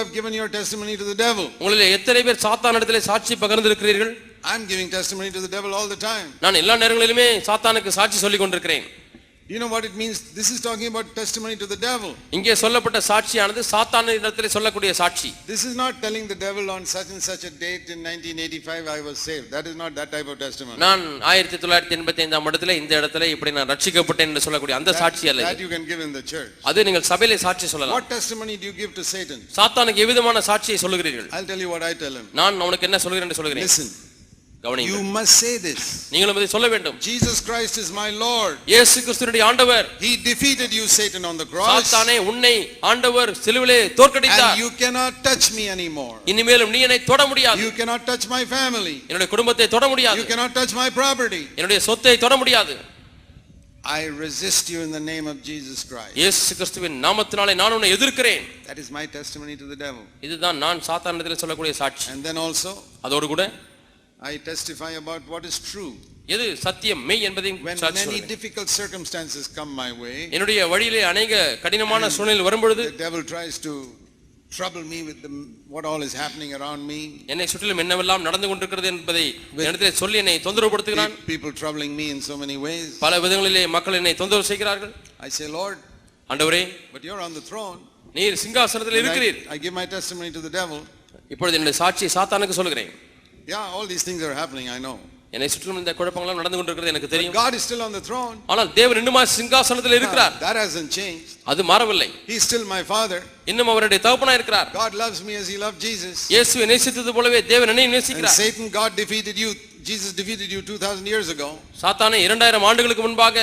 have given your testimony to the devil? உங்களிலே எத்தனை பேர் சாத்தானிடத்திலே சாட்சி பகிர்ந்திருக்கிறீர்கள் I'm giving testimony to the devil all the time. நான் எல்லா நேரங்களிலுமே சாத்தானுக்கு சாட்சி சொல்லிக் கொண்டிருக்கிறேன் You know what it means? This is talking about testimony to the devil. இங்கே சொல்லப்பட்ட சாட்சியானது சாத்தானிடத்திலே சொல்லக்கூடிய சாட்சி This is not telling the devil on such and such a date in 1985 I was saved. That is not that type of testimony. நான் ஆயிரத்தி தொள்ளாயிரத்தி எண்பத்தி ஐந்தாம் இடத்துல இந்த இடத்துல இப்படி நான் ரட்சிக்கப்பட்டேன் என்று சொல்லக்கூடிய அந்த சாட்சி அல்ல That இது. you can give in the church. அது நீங்கள் சபையிலே சாட்சி சொல்லலாம் What testimony do you give to Satan? சாத்தானுக்கு எவ்விதமான சாட்சியை சொல்லுகிறீர்கள் I'll tell you what I tell him. நான் அவனுக்கு என்ன சொல்கிறேன் என்று சொல்கிறேன் Listen, You கவனியுங்கள் must say this. நீங்களும் இதை சொல்ல வேண்டும் Jesus Christ is my Lord. இயேசு கிறிஸ்துவினுடைய ஆண்டவர் He defeated you, Satan, on the cross. சாத்தானே உன்னை ஆண்டவர் சிலுவிலே And தோற்கடித்தார் you cannot touch me anymore. இனிமேலும் நீ என்னை தொட முடியாது You cannot touch my family. என்னுடைய குடும்பத்தை தொட முடியாது You cannot touch my property. என்னுடைய சொத்தை தொட முடியாது I resist you in the name of Jesus Christ. இயேசு கிறிஸ்துவின் நாமத்தினாலே நான் உன்னை எதிர்க்கிறேன் That is my testimony to the devil. இதுதான் நான் சாத்தானிடத்தில் சொல்லக்கூடிய சாட்சி And then also, அதோடு கூட I testify about what is true. எது சத்தியம் மெய் என்பதையும் When சாட்சி many சொல்கிறேன். difficult circumstances come my way, என்னுடைய வழியிலே அநேக கடினமான சூழ்நிலை வரும்பொழுது the devil tries to trouble me with the, what all is happening around me. என்னை சுற்றிலும் என்னவெல்லாம் நடந்து கொண்டிருக்கிறது என்பதை என்னிடத்தில் சொல்லி என்னை தொந்தரவுபடுத்துகிறான் Pe- People troubling me in so many ways. பல விதங்களிலே மக்கள் என்னை தொந்தரவு செய்கிறார்கள் I say, Lord, ஆண்டவரே but you're on the throne. நீர் சிங்காசனத்தில் And இருக்கிறீர் I, I give my testimony to the devil. இப்பொழுது என்னுடைய சாட்சியை சாத்தானுக்கு சொல்கிறேன் Yeah, all these things are happening, I know. என்னை சுற்றிலும் இந்த குழப்பங்கள்லாம் நடந்து கொண்டிருக்கிறது எனக்கு But தெரியும் God is still on the throne. ஆனால் தேவன் இன்னுமா சிங்காசனத்தில் இருக்கிறார் That hasn't changed. அது மாறவில்லை He's still my father. இன்னும் அவருடைய தகப்பனா இருக்கிறார் God loves me as he loved Jesus. இயேசுவை நேசித்தது போலவே தேவன் என்னை And நேசிக்கிறார் Satan, God defeated you. Jesus defeated you 2000 years ago. சாத்தானே இரண்டாயிரம் ஆண்டுகளுக்கு முன்பாக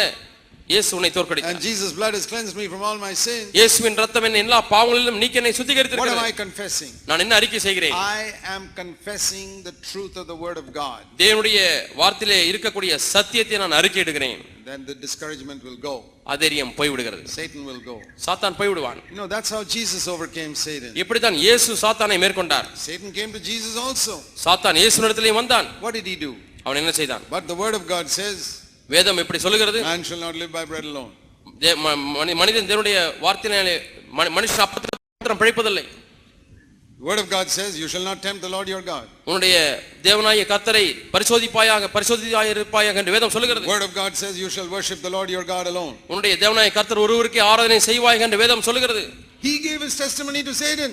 இயேசு உன்னை And தோற்கடித்தார் Jesus' blood has cleansed me from all my sins. இயேசுவின் ரத்தம் என்னை எல்லா பாவங்களிலும் நீக்கி என்னை What am I சுத்திகரித்திருக்கிறது confessing? நான் என்ன அறிக்கை செய்கிறேன் I am confessing the truth of the word of God. தேவனுடைய வார்த்தையிலே இருக்கக்கூடிய சத்தியத்தை நான் அறிக்கை இடுகிறேன் Then the discouragement will go. அதேரியம் போய்விடுகிறது Satan will go. சாத்தான் போய்விடுவான் You know, that's how Jesus overcame Satan. இப்படித்தான் இயேசு சாத்தானை மேற்கொண்டார் Satan came to Jesus also. சாத்தான் இயேசுனிடத்திலேயும் வந்தான் What did he do? அவன் என்ன செய்தான் But the word of God says, வேதம் இப்படி சொல்லுகிறது man shall not live by bread alone. மனிதன் தேவனுடைய வார்த்தையினாலே மனி- மனுஷன் அப்பத்தினால் மாத்திரம் பிழைப்பதில்லை word of God says, you shall not tempt the Lord your God. உன்னுடைய தேவனாகிய கர்த்தரை பரிசோதிப்பாயாக பரிசோதியாய் இருப்பாயாக என்று வேதம் The சொல்லுகிறது word of God says, you shall worship the Lord your God alone. உன்னுடைய தேவனாய கர்த்தர் ஒருவருக்கே ஆராதனை செய்வாய் என்று வேதம் சொல்லுகிறது He gave his testimony to Satan.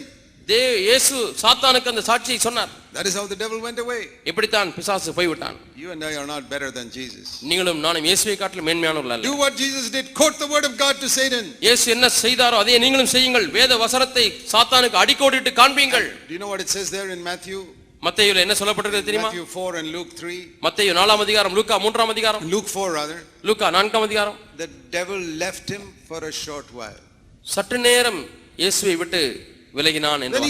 தே இயேசு சாத்தானுக்கு அந்த சாட்சியை சொன்னார் That is how the devil went away. இப்படித்தான் பிசாசு போய்விட்டான் You and I are not better than Jesus. நீங்களும் நானும் இயேசுவை காட்டிலும் மேன்மையானவர்கள் அல்ல Do what Jesus did. Quote the word of God to Satan. இயேசு என்ன செய்தாரோ அதே நீங்களும் செய்யுங்கள் வேத வசனத்தை சாத்தானுக்கு அடிக்கோடிட்டு காண்பீங்கள் Do you know what it says there in Matthew? மத்தேயுல என்ன சொல்லப்பட்டிருக்கிறது தெரியுமா Matthew 4 and Luke 3. மத்தேயு நாலாம் அதிகாரம் லூக்கா மூன்றாம் அதிகாரம் Luke 4 rather. லூக்கா நான்காம் அதிகாரம் The devil left him for a short while. சற்று நேரம் இயேசுவை விட்டு விலகினான் என்று.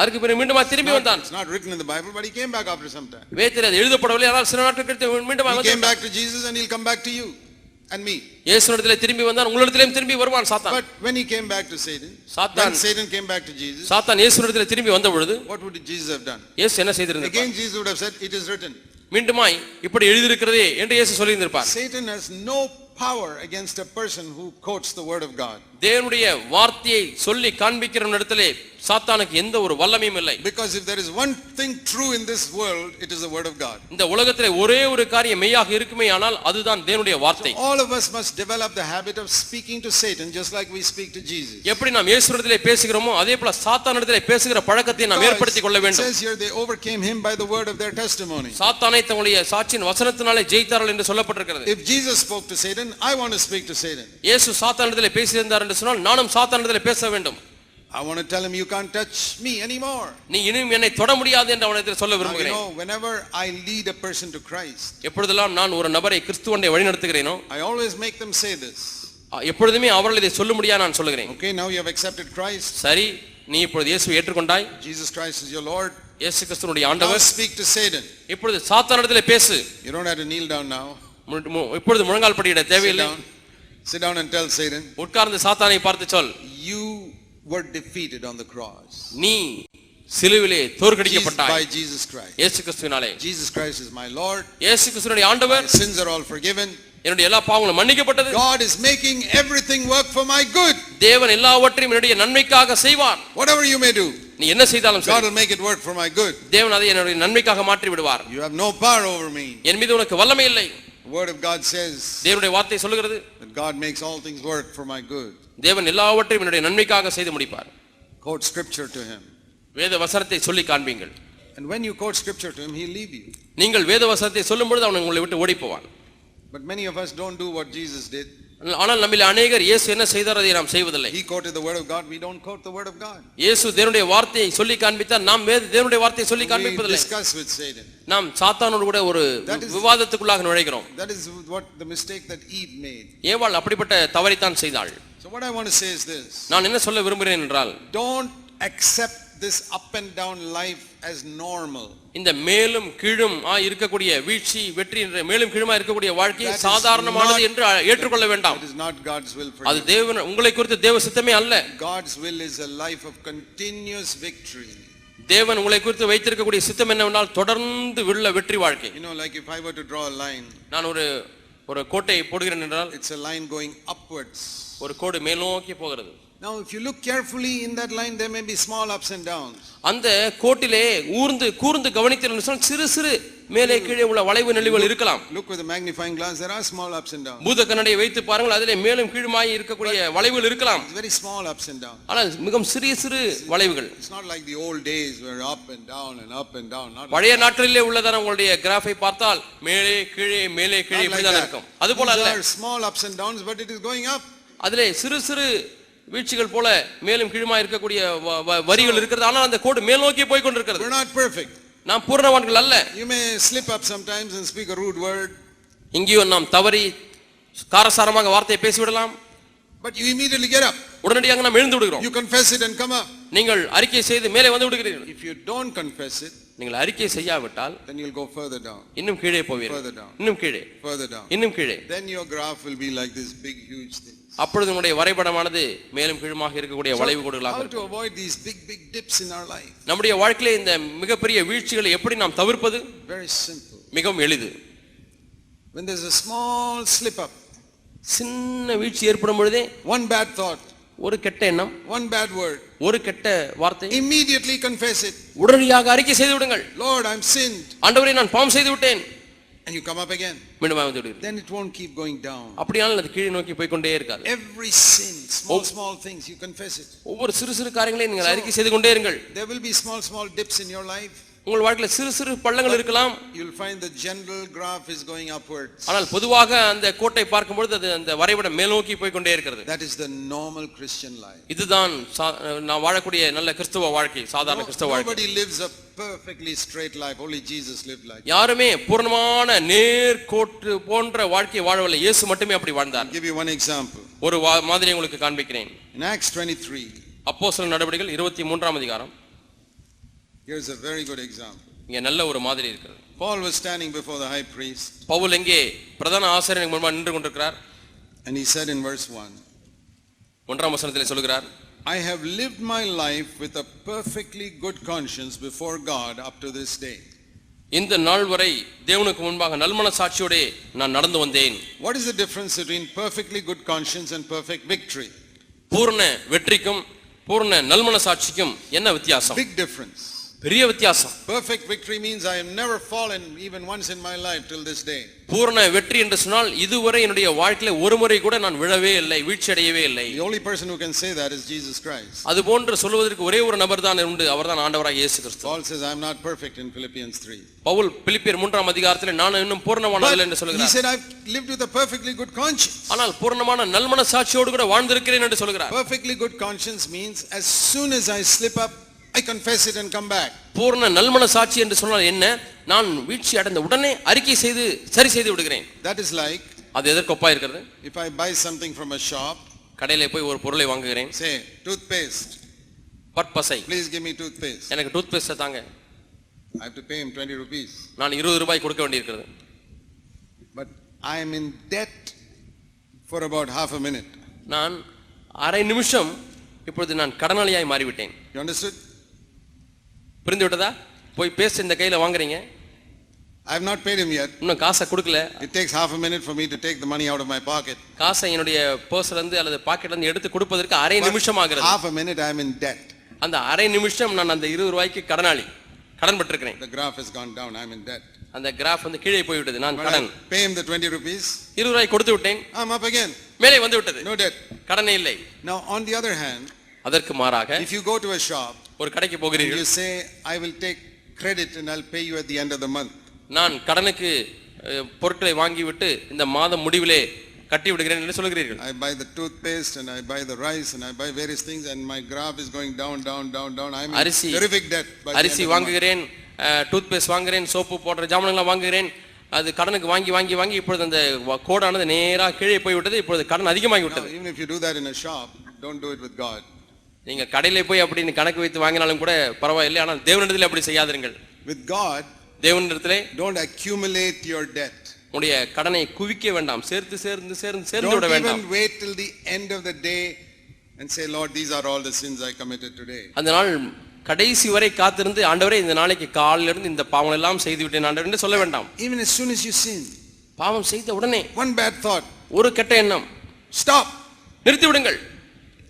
அதற்கு பிறகு மீண்டும் திரும்பி வந்தான் It's not written in the Bible, but he came back after some time. வேத்தில் அது எழுதப்படவில்லை ஆனால் சில நாட்கள் கழித்து மீண்டும் He வந்து came back to Jesus and he'll come back to you and me. இயேசுனிடத்திலே திரும்பி வந்தான் உங்களிடத்திலேயும் திரும்பி வருவான் சாத்தான் But when he came back to Satan, சாத்தான் when Satan came back to Jesus, சாத்தான் இயேசுனிடத்திலே திரும்பி வந்த பொழுது what would Jesus have done? இயேசு என்ன செய்திருந்தார் Again, Jesus would have said, It is written. மீண்டுமாய் இப்படி எழுதியிருக்கிறதே என்று இயேசு சொல்லியிருந்திருப்பார் Satan has no power against a person who quotes the word of God. தேவனுடைய வார்த்தையை சொல்லி காண்பிக்கிற இடத்திலே சாத்தானுக்கு எந்த ஒரு வல்லமையும் இல்லை Because if there is one thing true in this world, it is the word of God. இந்த உலகத்திலே ஒரே ஒரு காரியம் மெய்யாக இருக்குமே ஆனால் அதுதான் தேவனுடைய வார்த்தை All of us must develop the habit of speaking to Satan just like we speak to Jesus. எப்படி நாம் இயேசுனிடத்திலே பேசுகிறோமோ அதே போல சாத்தானிடத்திலே பேசுகிற பழக்கத்தை நாம் ஏற்படுத்திக் கொள்ள வேண்டும் says here they overcame him by the word of their testimony. சாத்தானை தங்களுடைய சாட்சியின் வசனத்தினாலே ஜெயித்தார்கள் என்று சொல்லப்பட்டிருக்கிறது If Jesus spoke to Satan, I want to speak to Satan. இயேசு சாத்தானிடத்திலே பேசியிருந்தார் என்று சொன்னால் நானும் சாத்தானிடத்திலே பேச வேண்டும் I want to tell him, you can't touch me anymore. நீ இனியும் என்னை தொட முடியாது என்று அவனிடத்தில் சொல்ல Now, you விரும்புகிறேன் know, whenever I lead a person to Christ, எப்பொழுதெல்லாம் நான் ஒரு நபரை கிறிஸ்துவனை வழிநடத்துகிறேனோ I always make them say this. அ- எப்பொழுதுமே அவர்கள் இதை சொல்ல முடியாது நான் சொல்லுகிறேன் Okay, now you have accepted Christ. சரி நீ இப்பொழுது இயேசுவை ஏற்றுக்கொண்டாய் Jesus Christ is your Lord. இயேசு கிறிஸ்துவனுடைய Now ஆண்டவர் speak to Satan. இப்பொழுது சாத்தானிடத்திலே பேசு You don't have to kneel down now. மு- மு- இப்பொழுது முழங்கால் படியிட Sit தேவையில்லை down. Sit down and tell Satan, உட்கார்ந்து சாத்தானை பார்த்து சொல் you were defeated on the cross. நீ சிலுவிலே Jesus- தோற்கடிக்கப்பட்டாய் by Jesus Christ. இயேசு கிறிஸ்துவினாலே Jesus Christ is my Lord. இயேசு கிறிஸ்துவனுடைய ஆண்டவர் My sins are all forgiven. என்னுடைய எல்லா பாவங்களும் மன்னிக்கப்பட்டது God is making everything work for my good. தேவன் எல்லாவற்றையும் என்னுடைய நன்மைக்காக செய்வார் Whatever you may do. நீ என்ன செய்தாலும் God சரி will make it work for my good. தேவன் அதை என்னுடைய நன்மைக்காக மாற்றி விடுவார் You have no power over me. என் மீது உனக்கு வல்லமை இல்லை The word of God says தேவனுடைய வார்த்தை சொல்லுகிறது that God makes all things work for my good. தேவன் எல்லாவற்றையும் என்னுடைய நன்மைக்காக செய்து முடிப்பார் Quote scripture to him. வேத வசனத்தை சொல்லி காண்பீங்கள் And when you quote scripture to him, he'll leave you. நீங்கள் வேத வசனத்தை சொல்லும் பொழுது அவன் உங்களை விட்டு ஓடி போவான் But many of us don't do what Jesus did. ஆனால் நம்மில் அநேகர் இயேசு என்ன செய்தார் அதை நாம் செய்வதில்லை He quoted the word of God. We don't quote the word of God. இயேசு தேவனுடைய வார்த்தையை சொல்லி காண்பித்தார் நாம் வேத தேவனுடைய வார்த்தையை சொல்லி We காண்பிப்பதில்லை discuss with Satan. நாம் சாத்தானோடு கூட ஒரு விவாதத்துக்குள்ளாக நுழைகிறோம் That is what the mistake that Eve made. ஏவாள் அப்படிப்பட்ட தவறைத்தான் செய்தாள் So what I want to say is this. நான் என்ன சொல்ல விரும்புகிறேன் என்றால் Don't accept this up and down life as normal. இந்த மேலும் கீழும் இருக்கக்கூடிய வீழ்ச்சி வெற்றி என்ற மேலும் கீழுமா இருக்கக்கூடிய is சாதாரணமானது என்று ஏற்றுக்கொள்ள வேண்டாம் That is not God's will for அது. தேவன் உங்களை குறித்து தேவ சித்தமே அல்ல God's will is a life of continuous victory. தேவன் உங்களை குறித்து வைத்திருக்கக்கூடிய சித்தம் என்னவென்றால் தொடர்ந்து உள்ள வெற்றி வாழ்க்கை You know, like if I were to draw a line, நான் ஒரு ஒரு கோட்டை போடுகிறேன் என்றால் it's a line going upwards. ஒரு கோடு மேல் நோக்கி போகிறது Now, if you look carefully in that line, there may be small ups and downs. அந்த கோட்டிலே ஊர்ந்து கூர்ந்து கவனித்தீர்கள் சொன்னால் சிறு சிறு மேலே கீழே உள்ள வளைவு நெளிவுகள் இருக்கலாம் Look with a magnifying glass, there are small ups and downs. பூத கண்ணடையை வைத்து பாருங்கள் அதிலே மேலும் கீழுமாய் இருக்கக்கூடிய வளைவுகள் இருக்கலாம் It's very small ups and downs. ஆனால் மிகவும் சிறிய சிறு வளைவுகள் It's not like the old days where up and down and up and down. Not like, பழைய நாட்களிலே உள்ளதான உங்களுடைய கிராஃபை பார்த்தால் மேலே கீழே மேலே கீழே not like இப்படிதான் that. இருக்கும் அது போல These அல்ல are small ups and downs, but it is going up. அதிலே சிறு சிறு வீழ்ச்சிகள் போல மேலும் கீழுமா இருக்கக்கூடிய வரிகள் இருக்கிறது. ஆனால் அந்த கோடு மேல் நோக்கி போய் கொண்டிருக்கிறது. We're not perfect. நாம் பூர்ணவான்கள் அல்ல. You may slip up sometimes and speak a rude word, இங்கேயும் நாம் தவறி காரசாரமாக வார்த்தையை பேசிவிடலாம். But you immediately get up. உடனடியாக நாம் எழுந்து விடுகிறோம். You confess it and come up. நீங்கள் அறிக்கை செய்து மேலே வந்து விடுகிறீர்கள். If you don't confess it, நீங்கள் அறிக்கை செய்யாவிட்டால் then you'll go further down, இன்னும் கீழே Further போவீர்கள் down. இன்னும் கீழே further down. இன்னும் கீழே Then your graph will be like this big, huge thing. அப்பொழுது உங்களுடைய வரைபடமானது மேலும் கீழுமாக இருக்கக்கூடிய வளைவு கோடுகளாக how to avoid these big, big dips in our life? நம்முடைய வாழ்க்கையிலே இந்த மிகப்பெரிய வீழ்ச்சிகளை எப்படி நாம் தவிர்ப்பது Very simple. மிகவும் எளிது When there's a small slip up, சின்ன வீழ்ச்சி ஏற்படும் பொழுதே one bad thought, ஒரு கெட்ட எண்ணம் one bad word, ஒரு கெட்ட வார்த்தை immediately confess it. உடனடியாக அறிக்கை செய்து விடுங்கள் Lord, I'm sinned. ஆண்டவரே நான் பாவம் செய்து விட்டேன் And you come up again. மீண்டும் வந்து விடுகிறேன் Then it won't keep going down. அப்படியானால் அது கீழே நோக்கி போய் கொண்டே இருக்காது Every sin, small, small things, you confess it. ஒவ்வொரு சிறு சிறு காரியங்களையும் நீங்கள் அறிக்கை செய்து கொண்டே இருங்கள் There will be small, small dips in your life. உங்கள் வாழ்க்கையில சிறு சிறு பள்ளங்கள் இருக்கலாம் You'll find the general graph is going upwards. ஆனால் பொதுவாக அந்த கோட்டை பார்க்கும்பொழுது அது அந்த வரைபடம் மேல் நோக்கி போய் கொண்டே இருக்கிறது That is the normal Christian life. இதுதான் நான் வாழக்கூடிய நல்ல கிறிஸ்தவ வாழ்க்கை சாதாரண கிறிஸ்தவ வாழ்க்கை nobody lives a perfectly straight life. Only Jesus lived like. யாருமே பூர்ணமான நேர்கோட்டு போன்ற வாழ்க்கையை வாழவில்லை இயேசு மட்டுமே அப்படி வாழ்ந்தார் give you one example. ஒரு மாதிரி உங்களுக்கு காண்பிக்கிறேன் In Acts 23, அப்போஸ்தலர் நடவடிக்கைகள் இருபத்தி மூன்றாம் அதிகாரம் here's a very good example. இங்க நல்ல ஒரு மாதிரி இருக்கிறது Paul was standing before the high priest Pavul எங்கே பிரதான ஆசிரியருக்கு முன்பாக நின்று கொண்டிருக்கிறார் and he said in verse 1, ஒன்றாம் வசனத்தில் சொல்கிறார் I have lived my life with a perfectly good conscience before God up to this day. இந்த நாள் வரை தேவனுக்கு முன்பாக நல்மன சாட்சியோடே நான் நடந்து வந்தேன் What is the difference between perfectly good conscience and perfect victory? பூர்ண வெற்றிக்கும் பூர்ண நல்மன சாட்சிக்கும் என்ன வித்தியாசம் Big difference. பெரிய வித்தியாசம் Perfect victory means I have never fallen even once in my life till this day. பூர்ண வெற்றி என்று சொன்னால் இதுவரை என்னுடைய வாழ்க்கையில ஒரு முறை கூட நான் விழவே இல்லை வீழ்ச்சி அடையவே இல்லை The only person who can say that is Jesus Christ. அது போன்று சொல்வதற்கு ஒரே ஒரு நபர் தான் உண்டு அவர்தான் ஆண்டவராக இயேசு கிறிஸ்து Paul says, I'm not perfect in Philippians 3. Pavul பிலிப்பியர் மூன்றாம் அதிகாரத்தில் நான் இன்னும் பூர்ணமானதில்லை என்று But he சொல்கிறார் said, I've lived with a perfectly good conscience. ஆனால் பூர்ணமான நல்மன சாட்சியோடு கூட வாழ்ந்திருக்கிறேன் என்று சொல்கிறார் Perfectly good conscience means as soon as I slip up, I confess it and come back. பூர்ண நல்மன சாட்சி என்று சொன்னால் என்ன நான் வீழ்ச்சி அடைந்த உடனே அறிக்கை செய்து சரி செய்து விடுகிறேன் That is like அது எதற்கொப்பா இருக்கிறது if I buy something from a shop, கடையில போய் ஒரு பொருளை வாங்குகிறேன் say, toothpaste, பற்பசை please give me toothpaste. எனக்கு டூத் பேஸ்ட் தாங்க I have to pay him 20 rupees. நான் இருபது ரூபாய் கொடுக்க வேண்டியிருக்கிறது But I am in debt for about half a minute. நான் அரை நிமிஷம் இப்பொழுது நான் கடனாளியாய் மாறிவிட்டேன் You understood? புரிந்து விட்டதா போய் பேஸ்ட் இந்த கையில வாங்குறீங்க I have not paid him yet. இன்னும் காசை கொடுக்கல It takes half a minute for me to take the money out of my pocket. காசை என்னுடைய பர்ஸ்ல இருந்து அல்லது பாக்கெட்ல இருந்து எடுத்து கொடுப்பதற்கு அரை நிமிஷம் ஆகிறது half a minute I am in debt. அந்த அரை நிமிஷம் நான் அந்த இருபது ரூபாய்க்கு கடனாளி கடன் பட்டிருக்கிறேன் The graph has gone down, I'm in debt. அந்த கிராஃப் வந்து கீழே போய்விட்டது நான் But கடன் I pay him the 20 rupees, இருபது ரூபாய் கொடுத்து விட்டேன் I'm up again. மேலே வந்து விட்டது No debt. கடனே இல்லை Now, on the other hand, அதற்கு மாறாக if you go to a shop ஒரு கடைக்கு போகிறீர்கள் you say, I will take credit and I'll pay you at the end of the month. நான் கடனுக்கு பொருட்களை வாங்கிவிட்டு இந்த மாதம் முடிவிலே கட்டி விடுகிறேன் என்று சொல்கிறீர்கள் I buy the toothpaste and I buy the rice and I buy various things and my graph is going down, down, down, down. I'm in அரிசி terrific debt. அரிசி. வாங்குகிறேன் டூத் பேஸ்ட் வாங்குகிறேன் சோப்பு போடுற ஜாமான்லாம் வாங்குகிறேன் அது கடனுக்கு வாங்கி வாங்கி வாங்கி இப்பொழுது அந்த கோடானது நேராக கீழே போய்விட்டது இப்பொழுது கடன் அதிகமாகி விட்டது even if you do that in a shop, don't do it with God. நீங்க கடையில போய் அப்படின்னு கணக்கு வைத்து வாங்கினாலும் கூட பரவாயில்லை ஆனால் தேவனிடத்தில் அப்படி செய்யாதிருங்கள். With God, தேவனிடத்திலே don't accumulate your debt. உடைய கடனை குவிக்க வேண்டாம் சேர்த்து சேர்ந்து சேர்ந்து சேர்ந்து விட வேண்டாம். wait till the end of the day and say, Lord, these are all the sins I committed today. அந்த நாள் கடைசி வரை காத்திருந்து ஆண்டவரே இந்த நாளைக்கு காலிலிருந்து இருந்து இந்த பாவம் எல்லாம் செய்து விட்டேன் ஆண்டவர் சொல்ல வேண்டாம். Even as soon as you sin, பாவம் செய்த உடனே one bad thought, ஒரு கெட்ட எண்ணம். Stop. நிறுத்தி விடுங்கள்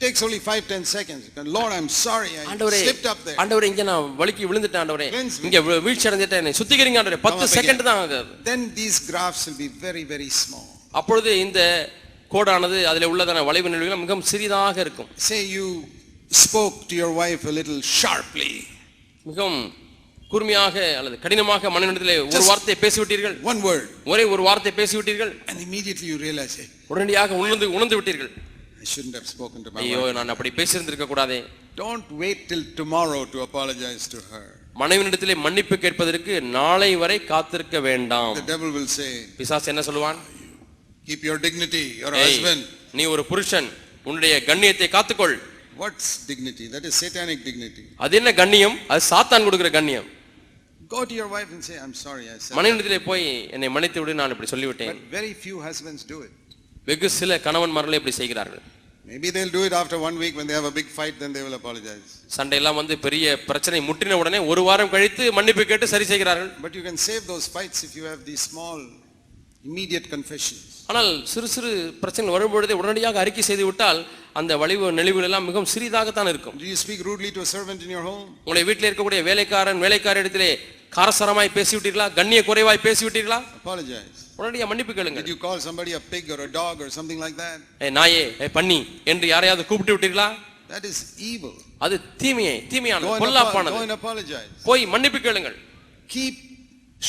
takes only five, ten seconds. You can, Lord, I'm sorry, I ஆண்டவரே slipped up there. ஆண்டவரே இங்க நான் வலிக்கு விழுந்துட்டேன் ஆண்டவரே Cleanse me. இங்க வீ- வீழ்ச்சி அடைஞ்சிட்டேன் என்னை சுத்திகரிங்க ஆண்டவரே பத்து Come up செகண்ட் again. தான் ஆகுது Then these graphs will be very, very small. அப்பொழுது இந்த கோடானது அதில் உள்ளதான வளைவு நிலைகள் மிகவும் சிறிதாக இருக்கும் Say you spoke to your wife a little sharply. மிகவும் கூர்மையாக அல்லது கடினமாக மனிதனிடத்திலே ஒரு Just- வார்த்தை பேசிவிட்டீர்கள் One word. ஒரே ஒரு வார்த்தை பேசிவிட்டீர்கள் And immediately you realize, hey, உடனடியாக உணர்ந்து உணர்ந்து விட்டீர்கள் I shouldn't have spoken to my ஐயோ wife. நான் அப்படி பேசியிருந்திருக்க கூடாதே Don't wait till tomorrow to apologize to her. மனைவினிடத்திலே மன்னிப்பு கேட்பதற்கு நாளை வரை காத்திருக்க வேண்டாம் The devil will say, பிசாசு என்ன சொல்லுவான் keep your dignity, your ஏய், husband. நீ ஒரு புருஷன் உன்னுடைய கண்ணியத்தை காத்துக்கொள் What's dignity? That is satanic dignity. அது என்ன கண்ணியம் அது சாத்தான் கொடுக்கிற கண்ணியம் Go to your wife and say, I'm sorry, I said. that." மனைவிடத்திலே போய் என்னை மன்னித்து விடு நான் இப்படி சொல்லிவிட்டேன் But very few husbands do it. வெகு சில கணவன்மார்களே இப்படி செய்கிறார்கள் Maybe they'll do it after one week when they have a big fight, then they will apologize. சண்டையெல்லாம் வந்து பெரிய பிரச்சனை முற்றின உடனே ஒரு வாரம் கழித்து மன்னிப்பு கேட்டு சரி செய்கிறார்கள் But you can save those fights if you have these small, immediate confessions. ஆனால் சிறு சிறு பிரச்சனை வரும்பொழுதே உடனடியாக அறிக்கை செய்து விட்டால் அந்த வளைவு நெளிவுகள் எல்லாம் மிகவும் சிறிதாகத்தான் இருக்கும் Do you speak rudely to a servant in your home? உங்களுடைய வீட்டில் இருக்கக்கூடிய வேலைக்காரன் வேலைக்கார இடத்திலே காரசாரமாய் பேசிவிட்டீர்களா கண்ணிய குறைவாய் பேசிவிட்டீர்களா Apologize. உடனடியாக மன்னிப்பு கேளுங்க you call somebody a pig or a dog or something like that? ஏ நாயே ஏ பண்ணி என்று யாரையாவது கூப்பிட்டு விட்டீர்களா That is evil. அது தீமையை தீமையானது and, apo- go பொல்லாப்பானது and apologize. போய் மன்னிப்பு கேளுங்கள் Keep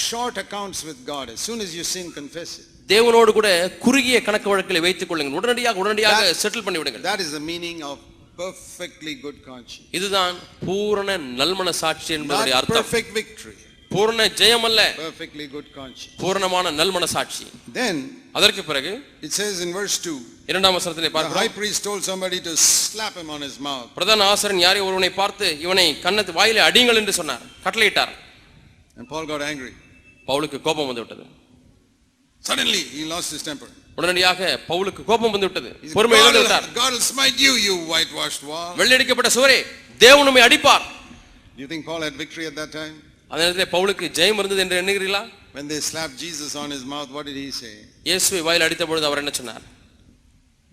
short accounts with God. As soon as you sin, confess it. தேவனோடு கூட குறுகிய கணக்கு வழக்கில் வைத்துக் கொள்ளுங்கள் உடனடியாக உடனடியாக செட்டில் பண்ணி விடுங்கள் That is the meaning of perfectly good conscience. இதுதான் பூரண நல்மன சாட்சி என்பதுடைய Not அர்த்தம் perfect victory, பூரண ஜெயம் அல்ல perfectly good conscience. பூரணமான நல்மன சாட்சி Then அதற்கு பிறகு it says in verse 2 இரண்டாம் வசனத்திலே பார்க்கிறோம் high priest told somebody to slap him on his mouth. பிரதான ஆசிரியன் யாரை ஒருவனை பார்த்து இவனை கன்னத்து வாயிலே அடியுங்கள் என்று சொன்னார் கட்டளையிட்டார் And Paul got angry. பவுலுக்கு கோபம் வந்து விட்டது Suddenly he lost his temper. உடனடியாக பவுலுக்கு கோபம் வந்து விட்டது பொறுமை இழந்து விட்டார் God will smite you, you whitewashed wall. வெள்ளடிக்கப்பட்ட சுவரே தேவன் உம்மை அடிப்பார் Do you think Paul had victory at that time? அந்த நேரத்தில் பவுலுக்கு ஜெயம் இருந்தது என்று எண்ணுகிறீர்களா When they slapped Jesus on his mouth, what did he say? இயேசுவை வாயில் அடித்த பொழுது அவர் என்ன சொன்னார்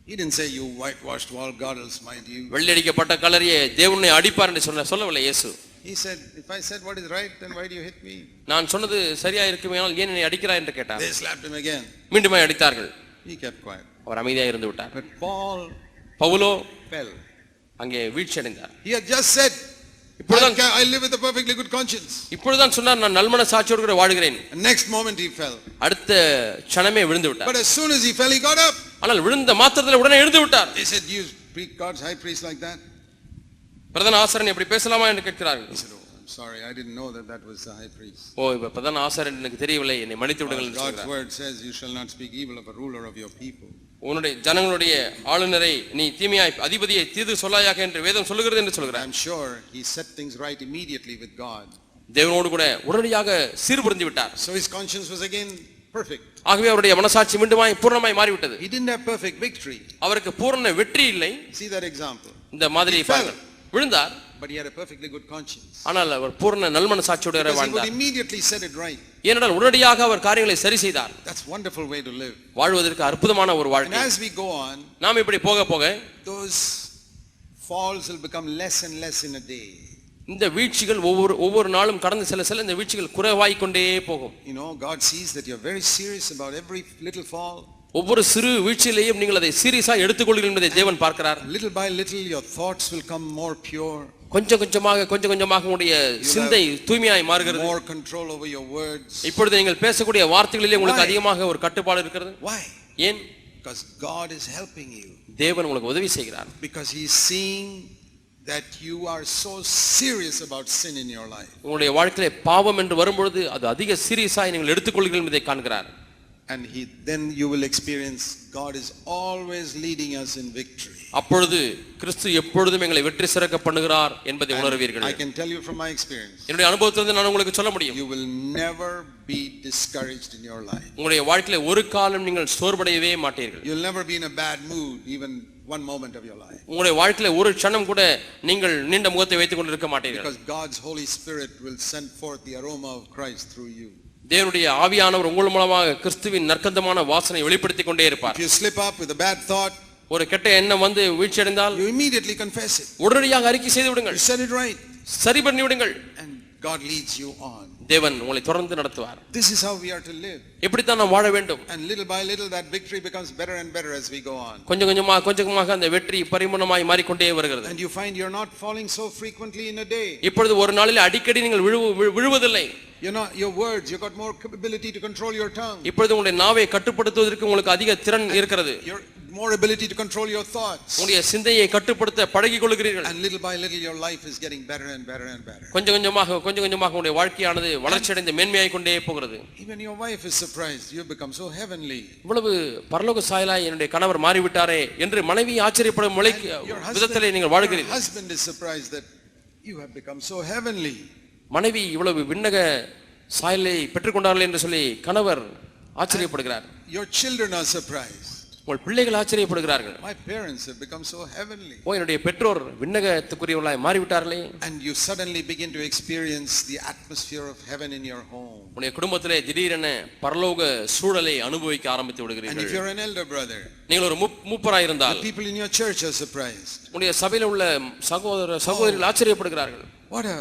He didn't say, You whitewashed wall, God will smite you. வெள்ளடிக்கப்பட்ட கலரியே தேவனை அடிப்பார் என்று சொன்ன சொல்லவில்லை இயேசு He said, If I said what is right, then why do you hit me? நான் சொன்னது சரியா இருக்குமே ஆனால் ஏன் என்னை அடிக்கிறாய் என்று கேட்டார் They slapped him again. மீண்டுமே அடித்தார்கள் He kept quiet. அவர் அமைதியாக இருந்து விட்டார் But Paul பவுலோ fell. அங்கே வீழ்ச்சி அடைந்தார் He had just said, இப்பொழுதுதான் ca- I live with a perfectly good conscience. இப்பொழுதுதான் சொன்னார் நான் நல்மன சாட்சியோடு கூட வாழ்கிறேன் And next moment he fell. அடுத்த க்ஷணமே விழுந்து விட்டார் But as soon as he fell, he got up. ஆனால் விழுந்த மாத்திரத்தில் உடனே எழுந்து விட்டார் They said, You treat God's high priest like that? பிரதான ஆசாரன் எப்படி பேசலாமா என்று கேட்கிறார்கள் He said, Oh, I'm sorry, I didn't know that that was the high priest. ஓ இப்ப பிரதான ஆசாரன் எனக்கு தெரியவில்லை என்னை மன்னித்து விடுங்கள் என்று God's சொல்கிறார் word says, You shall not speak evil of a ruler of your people. உன்னுடைய ஜனங்களுடைய ஆளுநரை நீ தீமையாய் அதிபதியை தீது சொல்லாயாக என்று வேதம் சொல்லுகிறது என்று சொல்கிறார் I'm sure he set things right immediately with God. தேவனோடு கூட உடனடியாக சீர்புரிந்து விட்டார் So his conscience was again perfect. ஆகவே அவருடைய மனசாட்சி மீண்டுமாய் பூர்ணமாய் மாறிவிட்டது He didn't have perfect victory. அவருக்கு பூரண வெற்றி இல்லை See that example. இந்த மாதிரி. பாருங்கள். விழுந்தார் But he had a perfectly good conscience. ஆனால் அவர் பூர்ண நல்மன சாட்சியோடு Because he could வாழ்ந்தார் immediately set it right. ஏனென்றால் உடனடியாக அவர் காரியங்களை சரி செய்தார் That's wonderful way to live. வாழ்வதற்கு அற்புதமான ஒரு வாழ்க்கை as we go on, நாம் இப்படி போக போக those falls will become less and less in a day. இந்த வீழ்ச்சிகள் ஒவ்வொரு ஒவ்வொரு நாளும் கடந்து செல்ல செல்ல இந்த வீழ்ச்சிகள் குறைவாய் கொண்டே போகும் You know, God sees that you're very serious about every little fall. ஒவ்வொரு சிறு வீழ்ச்சியிலேயும் நீங்கள் அதை சீரியஸாக எடுத்துக்கொள்கிறீர்கள் என்பதை தேவன் பார்க்கிறார் Little by little, your thoughts will come more pure, கொஞ்சம் கொஞ்சமாக கொஞ்சம் கொஞ்சமாக உங்களுடைய சிந்தை தூய்மையாய் மாறுகிறது more control over your words. இப்பொழுது நீங்கள் பேசக்கூடிய வார்த்தைகளிலே உங்களுக்கு? அதிகமாக ஒரு கட்டுப்பாடு இருக்கிறது Why? ஏன் Because God is helping you. தேவன் உங்களுக்கு உதவி செய்கிறார் Because He's seeing that you are so serious about sin in your life. உங்களுடைய வாழ்க்கையிலே பாவம் என்று வரும்பொழுது அது அதிக சீரியஸாய் நீங்கள் எடுத்துக்கொள்கிறீர்கள் என்பதை காண்கிறார் And he, then you will experience God is always leading us in victory. அப்பொழுது கிறிஸ்து எப்பொழுதும் எங்களை வெற்றி சிறக்க பண்ணுகிறார் என்பதை And உணர்வீர்கள் I can tell you from my experience, என்னுடைய அனுபவத்திலிருந்து நான் உங்களுக்கு சொல்ல முடியும் you will never be discouraged in your life. உங்களுடைய வாழ்க்கையில ஒரு காலம் நீங்கள் சோர்வடையவே மாட்டீர்கள் You'll never be in a bad mood, even one moment of your life. உங்களுடைய வாழ்க்கையில ஒரு க்ஷணம் கூட நீங்கள் நீண்ட முகத்தை வைத்துக் கொண்டு இருக்க மாட்டீர்கள் Because God's Holy Spirit will send forth the aroma of Christ through you. தேவனுடைய ஆவியானவர் உங்கள் மூலமாக கிறிஸ்துவின் நற்கந்தமான வாசனை வெளிப்படுத்திக் கொண்டே இருப்பார் you slip up with a bad thought, ஒரு கெட்ட எண்ணம் வந்து வீழ்ச்சி அடைந்தால் you immediately confess it. உடனடியாக அறிக்கை செய்து விடுங்கள் You said it right. சரி பண்ணி விடுங்கள் And God leads you on. தேவன் உங்களை தொடர்ந்து நடத்துவார் This is how we are to live. இப்படித்தான் நாம் வாழ வேண்டும் And little by little, that victory becomes better and better as we go on. கொஞ்சம் கொஞ்சமாக கொஞ்சம் கொஞ்சமாக அந்த வெற்றி பரிமாணமாய் மாறிக்கொண்டே வருகிறது And you find you're not falling so frequently in a day. இப்பொழுது ஒரு நாளில் அடிக்கடி நீங்கள் விழுவு விழு- விழுவதில்லை You're not, your words, you've got more ability to control your tongue. இப்பொழுது உங்களுடைய நாவை கட்டுப்படுத்துவதற்கு உங்களுக்கு அதிக திறன் இருக்கிறது Your more ability to control your thoughts. உங்களுடைய சிந்தையை கட்டுப்படுத்த பழகிக் கொள்கிறீர்கள் And little by little, your life is getting better and better and better. கொஞ்சம் கொஞ்சமாக கொஞ்சம் கொஞ்சமாக உங்களுடைய வாழ்க்கையானது வளர்ச்சியடைந்து மேன்மையாய் கொண்டே போகிறது Even your wife is surprised. You've become so heavenly. இவ்வளவு பரலோக சாயலாய் என்னுடைய கணவர் மாறிவிட்டாரே என்று மனைவி ஆச்சரியப்படும் விதத்திலே நீங்கள் வாழ்கிறீர்கள் husband is surprised that you have become so heavenly. மனைவி இவ்வளவு விண்ணக சாயலை பெற்றுக்கொண்டார்கள் என்று சொல்லி கணவர் ஆச்சரியப்படுகிறார் Your children are surprised. உங்கள் பிள்ளைகள் ஆச்சரியப்படுகிறார்கள் My parents have become so heavenly. ஓ என்னுடைய பெற்றோர் விண்ணகத்துக்குரியவர்களாய் மாறிவிட்டார்களே And you suddenly begin to experience the atmosphere of heaven in your home. உங்களுடைய குடும்பத்திலே திடீரென பரலோக சூழலை அனுபவிக்க ஆரம்பித்து And if விடுகிறீர்கள் you're an elder brother, நீங்கள் ஒரு மூப்- மூப்பராய் the இருந்தால் people in your church are surprised. உங்களுடைய சபையில உள்ள சகோதர சகோதரிகள் ஆச்சரியப்படுகிறார்கள் What a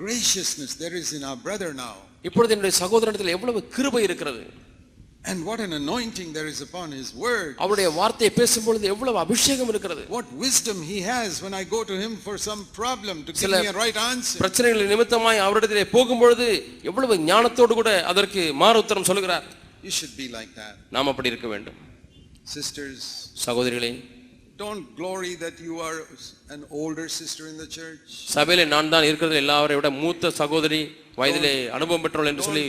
graciousness there is in our brother now. இப்பொழுது என்னுடைய சகோதரனிடத்தில் எவ்வளவு கிருபை இருக்கிறது And what an anointing there is upon his word. அவருடைய வார்த்தையை பேசும்பொழுது எவ்வளவு அபிஷேகம் இருக்கிறது What wisdom he has when I go to him for some problem to give me a right answer. பிரச்சனைகள் நிமித்தமாய் அவரிடத்திலே போகும்பொழுது எவ்வளவு ஞானத்தோடு கூட அதற்கு மாறு உத்தரம் சொல்லுகிறார் You should be like that. நாம் அப்படி இருக்க வேண்டும் Sisters, சகோதரிகளே don't glory that you are an older sister in the church. சபையிலே நான் தான் இருக்கிறது எல்லாவரை விட மூத்த சகோதரி வயதிலே அனுபவம் பெற்றவள் என்று சொல்லி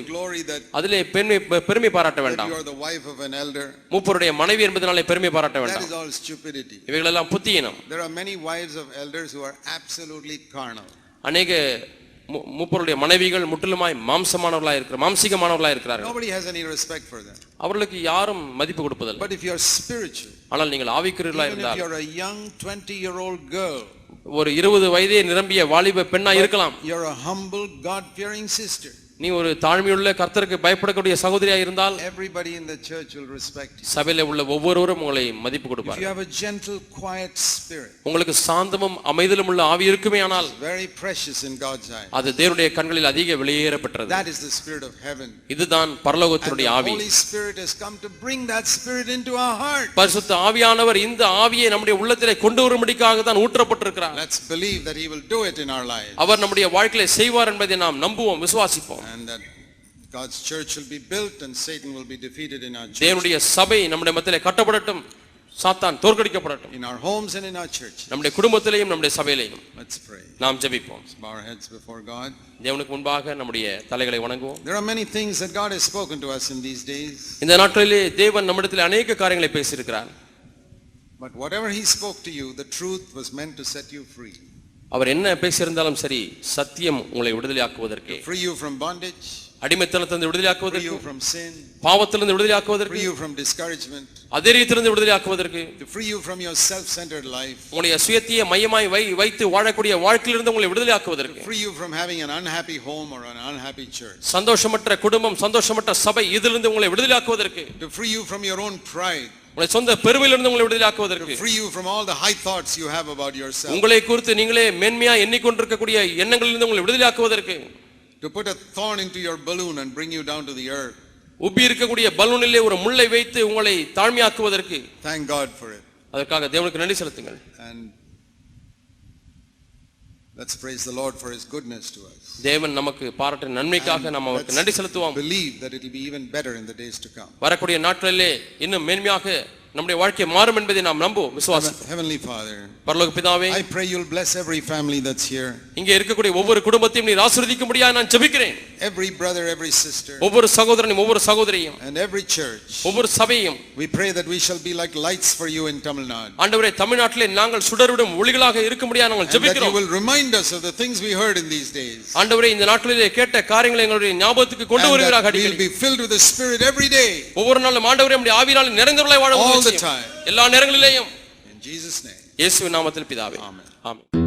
அதிலே பெருமை பெருமை பாராட்ட வேண்டாம் of an elder. மூப்பருடைய மனைவி என்பதனாலே பெருமை பாராட்ட வேண்டாம். இவைகளெல்லாம் புத்தியினம் There are many wives of elders who are absolutely carnal. அநேக மூப்பருடைய மனைவிகள் முற்றிலுமாய் மாம்சமானவர்களாய் இருக்கிற மாம்சீகமானவர்களாய் இருக்கிறார்கள் Nobody has any respect for them. அவர்களுக்கு யாரும் மதிப்பு கொடுப்பதில்லை But if you are spiritual, ஆனால் நீங்கள் ஆவிக்குரியர்களாய் even if இருந்தால் you're a young 20 year old girl, ஒரு இருபது வயதே நிரம்பிய வாலிப பெண்ணா இருக்கலாம் you're a humble, God fearing sister. நீ ஒரு தாழ்மையுள்ள கர்த்தருக்கு பயப்படக்கூடிய சகோதரியா இருந்தால் Everybody in the church will respect you. சபையில உள்ள ஒவ்வொருவரும் உங்களை மதிப்பு If கொடுப்பார் you have a gentle, quiet spirit, உங்களுக்கு சாந்தமும் அமைதலும் உள்ள ஆவி இருக்குமே ஆனால் very precious in God's eye. அது தேவனுடைய கண்களில் அதிக வெளியேறப்பெற்றது That is the spirit of heaven. இதுதான் பரலோகத்தினுடைய ஆவி Holy Spirit has come to bring that spirit into our heart. பரிசுத்த ஆவியானவர் இந்த ஆவியை நம்முடைய உள்ளத்திலே கொண்டு வரும்படிக்காக தான் ஊற்றப்பட்டிருக்கிறார் Let's believe that He will do it in our lives. அவர் நம்முடைய வாழ்க்கையில செய்வார் என்பதை நாம் நம்புவோம் விசுவாசிப்போம் And that God's church will be built and Satan will be defeated in our church. தேவனுடைய சபை நம்முடைய மத்தியிலே கட்டப்படட்டும் சாத்தான் தோற்கடிக்கப்படட்டும் In our homes and in our church. நம்முடைய குடும்பத்திலேயும் நம்முடைய சபையிலேயும் Let's pray. நாம் ஜெபிப்போம் Let's bow our heads before God. தேவனுக்கு முன்பாக நம்முடைய தலைகளை வணங்குவோம் There are many things that God has spoken to us in these days. இந்த நாட்களிலே தேவன் நம்மிடத்தில் அநேக காரியங்களை பேசியிருக்கிறார் But whatever He spoke to you, the truth was meant to set you free. அவர் என்ன பேசியிருந்தாலும் சரி சத்தியம் உங்களை விடுதலையாக்குவதற்கே Free you from bondage, அடிமைத்தனத்திலிருந்து free விடுதலையாக்குவதற்கு you from sin, பாவத்திலிருந்து free விடுதலையாக்குவதற்கு you from discouragement, அதிரியத்திலிருந்து விடுதலையாக்குவதற்கு to free you from your self-centered life, உங்களுடைய சுயத்திய மையமாய் வை வைத்து வாழக்கூடிய வாழ்க்கையிலிருந்து உங்களை விடுதலையாக்குவதற்கு free you from having an unhappy home or an unhappy church, சந்தோஷமற்ற குடும்பம் சந்தோஷமற்ற சபை இதிலிருந்து உங்களை விடுதலையாக்குவதற்கு to free you from your own pride, உங்களை சொந்த பெருமையிலிருந்து உங்களை விடுதலையாக்குவதற்கு free you from all the high thoughts you have about yourself, உங்களை குறித்து நீங்களே மேன்மையா எண்ணிக்கொண்டிருக்கக்கூடிய எண்ணங்களிலிருந்து உங்களை விடுதலையாக்குவதற்கு to put a thorn into your balloon and bring you down to the earth. உப்பி இருக்கக்கூடிய பலூனிலே ஒரு முள்ளை வைத்து உங்களை தாழ்மையாக்குவதற்கு. Thank God for it. அதற்காக தேவனுக்கு நன்றி செலுத்துங்கள். And let's praise the Lord for his goodness to us. தேவன் நமக்கு பாராட்டின நன்மைக்காக நம்ம அவருக்கு நன்றி செலுத்துவோம் Believe that it will be even better in the days to come. வரக்கூடிய நாட்களிலே இன்னும் மேன்மையாக நம்முடைய வாழ்க்கை மாறும் என்பதை நாம் நம்புவோம் விசுவாசம் Heavenly Father, பரலோக பிதாவே I pray you'll bless every family that's here, இங்கே இருக்கக்கூடிய ஒவ்வொரு குடும்பத்தையும் நீர் ஆசீர்வதிக்கும்படியாக நான் ஜெபிக்கிறேன் every brother, every sister, ஒவ்வொரு சகோதரனையும் ஒவ்வொரு சகோதரியும் and every church. ஒவ்வொரு சபையும் We pray that we shall be like lights for you in Tamil Nadu. ஆண்டவரே தமிழ்நாட்டிலே நாங்கள் சுடர்விடும் ஒளிகளாக இருக்கும்படியாக நாங்கள் And that you ஜெபிக்கிறோம் will remind us of the things we heard in these days. ஆண்டவரே இந்த நாட்களிலே கேட்ட காரியங்களை எங்களுடைய ஞாபகத்துக்கு கொண்டு And வருகிறாக that we'll அடிக்கடி be filled with the Spirit every day. ஒவ்வொரு நாளும் ஆண்டவரே நம்முடைய ஆவியால் நிறைந்தவர்களாய் வாழ எல்லா நேரங்களிலேயும். இயேசுவின் நாமத்தில் பிதாவே. Amen. ஆமென்.